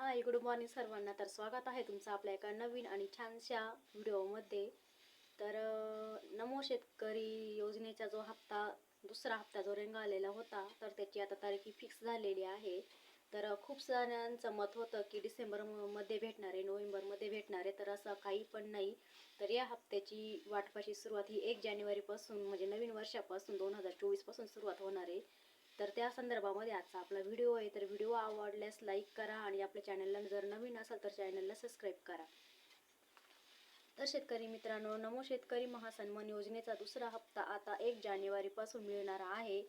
Hi good morning सर्वांना. तर स्वागत आहे तुमचं आपल्या एका नवीन आणि छानशा व्हिडिओमध्ये. तर नमो शेतकरी योजनेचा जो हप्ता दुसरा हप्ता जो रेंगाळलेला होता तर त्याची आता तारीख फिक्स झालेली आहे. तर खूप जणांचं मत होतं की डिसेंबर भेटणार आहे नोव्हेंबरमध्ये भेटणार आहे तर असं काही पण नाही. तर या हप्त्याची वाटपाची सुरुवात ही एक जानेवारीपासून म्हणजे नवीन वर्षापासून दोन हजार चोवीसपासून सुरुवात होणार आहे. तर त्या संदर्भामध्ये आजचा आपला व्हिडिओ आहे. तर व्हिडिओ आवडल्यास लाईक करा आणि आपल्या चॅनलला जर नवीन असाल तर चॅनलला सबस्क्राईब करा. तर शेतकरी मित्रांनो नमो शेतकरी महासन्मान योजनेचा दुसरा हप्ता आता एक जानेवारीपासून मिळणार आहे.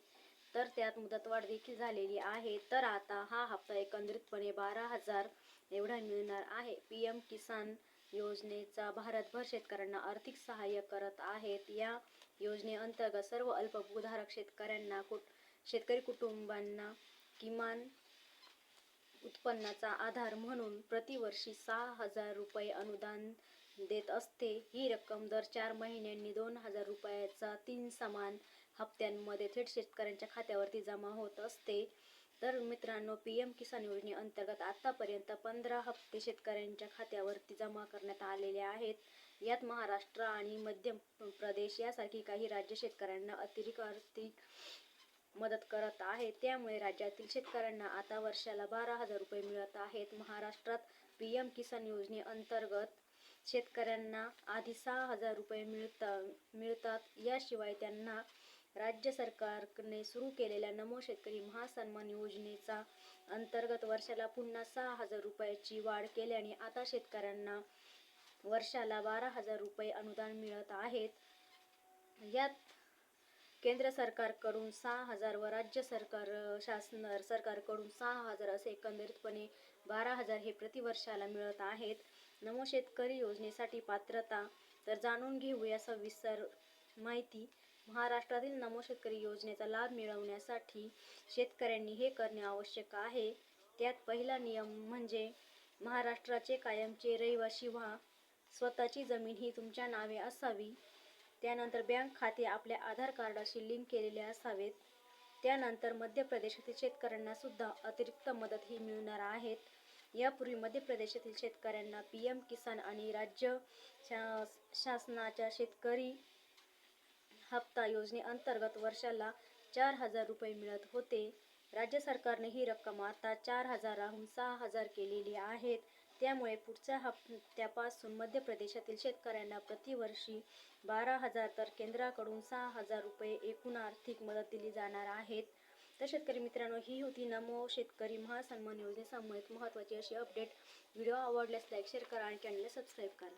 तर त्यात मुदतवाढ देखील झालेली आहे. तर आता हा हप्ता एकंदरीतपणे बारा हजार एवढा मिळणार आहे. पी एम किसान योजनेचा भारतभर शेतकऱ्यांना आर्थिक सहाय्य करत आहेत. या योजनेअंतर्गत सर्व अल्पभूधारक शेतकऱ्यांना कुठ शेतकरी कुटुंबांना किमान उत्पन्नाचा आधार म्हणून प्रतिवर्षी सहा हजार रुपये अनुदान देत असते. ही रक्कम दर चार महिन्यांनी दोन हजार रुपयाचा तीन समान हप्त्यांमध्ये थेट शेतकऱ्यांच्या खात्यावरती जमा होत असते. तर मित्रांनो पी एम किसान योजनेअंतर्गत आतापर्यंत पंधरा हप्ते शेतकऱ्यांच्या खात्यावरती जमा करण्यात आलेले आहेत. यात महाराष्ट्र आणि मध्य प्रदेश यासारखी काही राज्य शेतकऱ्यांना अतिरिक्त आर्थिक मदत करत आहे. त्यामुळे राज्यातील शेतकऱ्यांना आता वर्षाला बारा हजार रुपये मिळत आहेत. महाराष्ट्रात पी एम किसान योजनेअंतर्गत शेतकऱ्यांना आधी सहा हजार रुपये मिळता मिळतात. याशिवाय त्यांना राज्य सरकारने सुरू केलेल्या नमो शेतकरी महासन्मान योजनेचा अंतर्गत वर्षाला पुन्हा सहा हजार रुपयाची वाढ केल्याने आता शेतकऱ्यांना वर्षाला बारा हजार रुपये अनुदान मिळत आहेत. यात केंद्र सरकारकडून सहा हजार व राज्य सरकार शासन सरकारकडून सहा हजार असे एकंदरीतपणे बारा हजार हे प्रतिवर्षाला मिळत आहेत. नमो शेतकरी योजनेसाठी पात्रता तर जाणून घेऊया सविस्तर माहिती. महाराष्ट्रातील नमो शेतकरी योजनेचा लाभ मिळवण्यासाठी शेतकऱ्यांनी हे करणे आवश्यक आहे. त्यात पहिला नियम म्हणजे महाराष्ट्राचे कायमचे रहिवासी व्हा. स्वतःची जमीन ही तुमच्या नावे असावी. त्यानंतर बँक खाते आपल्या आधार कार्डाशी लिंक केलेले असावेत. त्यानंतर मध्य प्रदेशातील शेतकऱ्यांना सुद्धा अतिरिक्त मदत ही मिळणार आहेत. यापूर्वी मध्य प्रदेशातील शेतकऱ्यांना पी एम किसान आणि राज्य शा शासनाच्या शेतकरी हप्ता योजनेअंतर्गत वर्षाला चार हजार रुपये मिळत होते. राज्य सरकारने ही रक्कम आता चार हजाराहून सहा हजार केलेली आहेत. त्यामुळे पुढच्या हप्त्यापासून मध्य प्रदेशातील शेतकऱ्यांना प्रतिवर्षी बारा हजार तर केंद्राकडून सहा हजार रुपये एकूण आर्थिक मदत दिली जाणार आहेत. तर शेतकरी मित्रांनो ही होती नमो शेतकरी महासन्मान योजनेसंबंधित महत्त्वाची अशी अपडेट व्हिडिओ आवडल्यास लाईक शेअर करा आणि चॅनलला सबस्क्राईब करा.